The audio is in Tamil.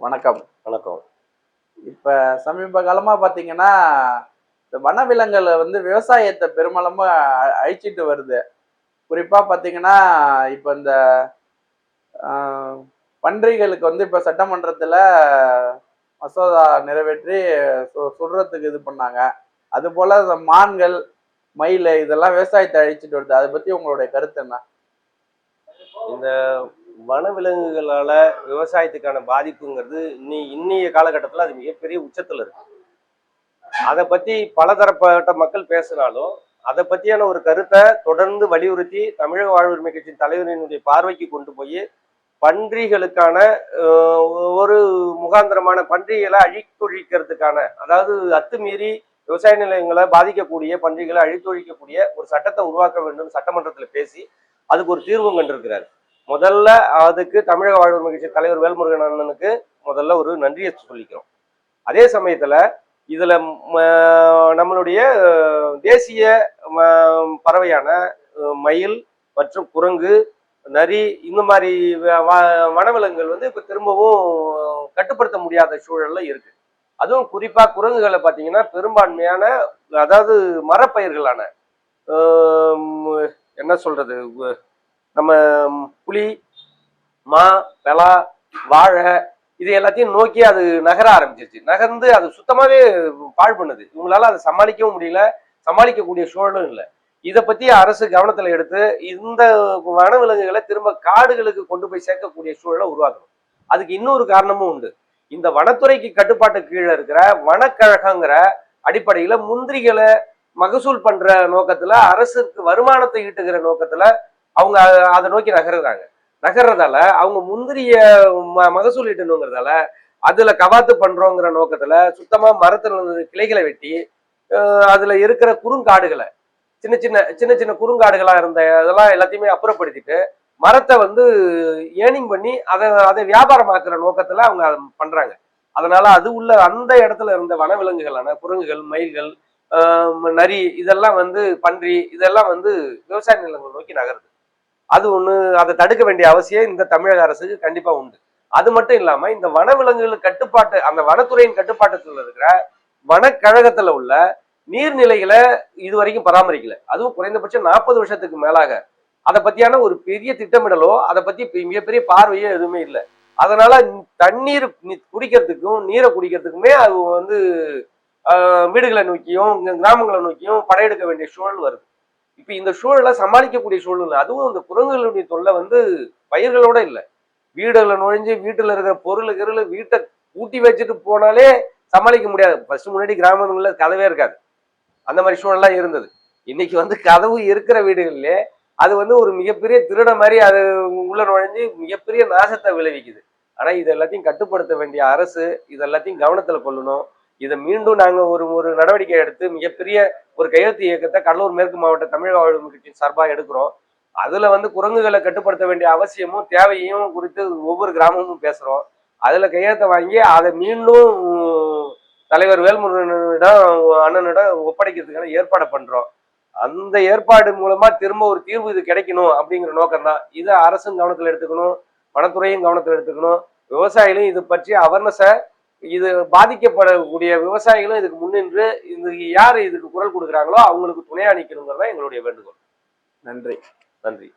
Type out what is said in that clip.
வணக்கம். வணக்கம். இப்ப சமீப காலமா பாத்தீங்கன்னா இந்த வனவிலங்குகளை வந்து விவசாயத்தை பெருமளமா அ- அழிச்சிட்டு வருது. குறிப்பா பாத்தீங்கன்னா இப்ப இந்த பன்றிகளுக்கு வந்து இப்ப சட்டமன்றத்துல மசோதா நிறைவேற்றி சு- சுடுறதுக்கு இது பண்ணாங்க. அது போல இந்த மான்கள் மயில் இதெல்லாம் விவசாயத்தை அழிச்சிட்டு வருது. அதை பத்தி உங்களுடைய கருத்து என்ன? இந்த வனவிலங்குகளால விவசாயத்துக்கான பாதிப்புங்கிறது இன்னி இன்னைய காலகட்டத்தில் அது மிகப்பெரிய உச்சத்தில் இருக்கு. அதை பத்தி பலதரப்பட்ட மக்கள் பேசினாலும் அதை பத்தியான ஒரு கருத்தை தொடர்ந்து வலியுறுத்தி தமிழக வாழ்வுரிமை கட்சியின் தலைவரினுடைய பார்வைக்கு கொண்டு போய் பன்றிகளுக்கான ஒரு முகாந்திரமான பன்றிகளை அழிக்கொழிக்கிறதுக்கான அதாவது அத்துமீறி விவசாய நிலையங்களை பாதிக்கக்கூடிய பன்றிகளை அழித்தொழிக்கக்கூடிய ஒரு சட்டத்தை உருவாக்க வேண்டும் சட்டமன்றத்தில் பேசி அதுக்கு ஒரு தீர்வும் கண்டிருக்கிறார். முதல்ல அதுக்கு தமிழக வாழ்வு கட்சி தலைவர் வேல்முருகன் அண்ணனுக்கு முதல்ல ஒரு நன்றியை சொல்லிக்கிறோம். அதே சமயத்துல இதுல ம- நம்மளுடைய தேசிய ம- பறவையான மயில் மற்றும் குரங்கு நரி இந்த மாதிரி வ- வ- வனவிலங்குகள் வந்து இப்போ திரும்பவும் கட்டுப்படுத்த முடியாத சூழல்ல இருக்கு. அதுவும் குறிப்பா குரங்குகளை பார்த்தீங்கன்னா பெரும்பான்மையான அதாவது மரப்பயிர்களான என்ன சொல்றது நம்ம புளி மா பலா வாழை இது எல்லாத்தையும் நோக்கி அது நகர ஆரம்பிச்சிருச்சு. நகர்ந்து அது சுத்தமாவே பாழ் பண்ணுது. இவங்களால அதை சமாளிக்கவும் முடியல சமாளிக்கக்கூடிய சூழலும் இல்லை. இதை பத்தி அரசு கவனத்துல எடுத்து இந்த வனவிலங்குகளை திரும்ப காடுகளுக்கு கொண்டு போய் சேர்க்கக்கூடிய சூழலை உருவாக்கணும். அதுக்கு இன்னொரு காரணமும் உண்டு. இந்த வனத்துறைக்கு கட்டுப்பாட்டு கீழே இருக்கிற வனக்கழகங்கிற அடிப்படையில முந்திரிகளை மகசூல் பண்ற நோக்கத்துல அரசுக்கு வருமானத்தை ஈட்டுகிற நோக்கத்துல அவங்க அதை நோக்கி நகர்றாங்க. நகர்றதால அவங்க முந்திரிய ம- மகசூல் ஈட்டணுங்கிறதால அதுல கவாத்து பண்றோங்கிற நோக்கத்துல சுத்தமா மரத்துல இருந்து கிளைகளை வெட்டி அதுல இருக்கிற குறுங்காடுகளை சின்ன சின்ன சின்ன சின்ன குறுங்காடுகளா இருந்த அதெல்லாம் எல்லாத்தையுமே அப்புறப்படுத்திட்டு மரத்தை வந்து ஏர்னிங் பண்ணி அதை அதை வியாபாரமாக்குற நோக்கத்துல அவங்க அதை பண்றாங்க. அதனால அது உள்ள அந்த இடத்துல இருந்த வனவிலங்குகளான குரங்குகள் மயில்கள் நரி இதெல்லாம் வந்து பன்றி இதெல்லாம் வந்து விவசாய நிலங்கள் நோக்கி நகருது. அது ஒண்ணு அதை தடுக்க வேண்டிய அவசியம் இந்த தமிழக அரசுக்கு கண்டிப்பா உண்டு. அது மட்டும் இல்லாம இந்த வனவிலங்குகள் கட்டுப்பாட்டு அந்த வனத்துறையின் கட்டுப்பாட்டத்தில் இருக்கிற வனக்கழகத்துல உள்ள நீர்நிலைகளை இது வரைக்கும் பராமரிக்கல. அதுவும் குறைந்தபட்சம் நாற்பது வருஷத்துக்கு மேலாக அதை பத்தியான ஒரு பெரிய திட்டமிடலோ அதை பத்தி மிகப்பெரிய பார்வையோ எதுவுமே இல்லை. அதனால தண்ணீர் குடிக்கிறதுக்கும் நீரை குடிக்கிறதுக்குமே அது வந்து வீடுகளை நோக்கியும் கிராமங்களை நோக்கியும் படையெடுக்க வேண்டிய சூழல் வருது. இப்போ இந்த சூழலை சமாளிக்கக்கூடிய சூழல் அதுவும் இந்த குரங்குகளுடைய தொல்லை வந்து பயிர்களோட இல்லை. வீடுகளை நுழைஞ்சு வீட்டில் இருக்கிற பொருள் கருள் வீட்டை கூட்டி வச்சுட்டு போனாலே சமாளிக்க முடியாது. ஃபர்ஸ்ட் முன்னாடி கிராமங்களில் கதவே இருக்காது. அந்த மாதிரி சூழல்லாம் இருந்தது. இன்னைக்கு வந்து கதவு இருக்கிற வீடுகளிலே அது வந்து ஒரு மிகப்பெரிய திருட மாதிரி அது உள்ள நுழைஞ்சு மிகப்பெரிய நாசத்தை விளைவிக்குது. ஆனா இது எல்லாத்தையும் கட்டுப்படுத்த வேண்டிய அரசு இது எல்லாத்தையும் கவனத்துல கொள்ளணும். இதை மீண்டும் நாங்கள் ஒரு ஒரு நடவடிக்கை எடுத்து மிகப்பெரிய ஒரு கையெழுத்து இயக்கத்தை கடலூர் மேற்கு மாவட்ட தமிழக வாழ்வு கட்சியின் சார்பாக எடுக்கிறோம். அதுல வந்து குரங்குகளை கட்டுப்படுத்த வேண்டிய அவசியமும் தேவையும் குறித்து ஒவ்வொரு கிராமமும் பேசுறோம். அதுல கையெழுத்தை வாங்கி அதை மீண்டும் தலைவர் வேல்முருகனிடம் அண்ணனிடம் ஒப்படைக்கிறதுக்கான ஏற்பாடு பண்றோம். அந்த ஏற்பாடு மூலமா திரும்ப ஒரு தீர்வு இது கிடைக்கணும் அப்படிங்கிற நோக்கம் தான் இதை அரசும் கவனத்தில் எடுத்துக்கணும் வனத்துறையும் கவனத்தில் எடுத்துக்கணும். விவசாயிகளும் இது பற்றி அவர்னஸை இது பாதிக்கப்படக்கூடிய விவசாயிகளும் இதுக்கு முன்னின்று இது யார் இதுக்கு குரல் கொடுக்குறாங்களோ அவங்களுக்கு துணையா நிற்கணுங்கிறது எங்களுடைய வேண்டுகோள். நன்றி. நன்றி.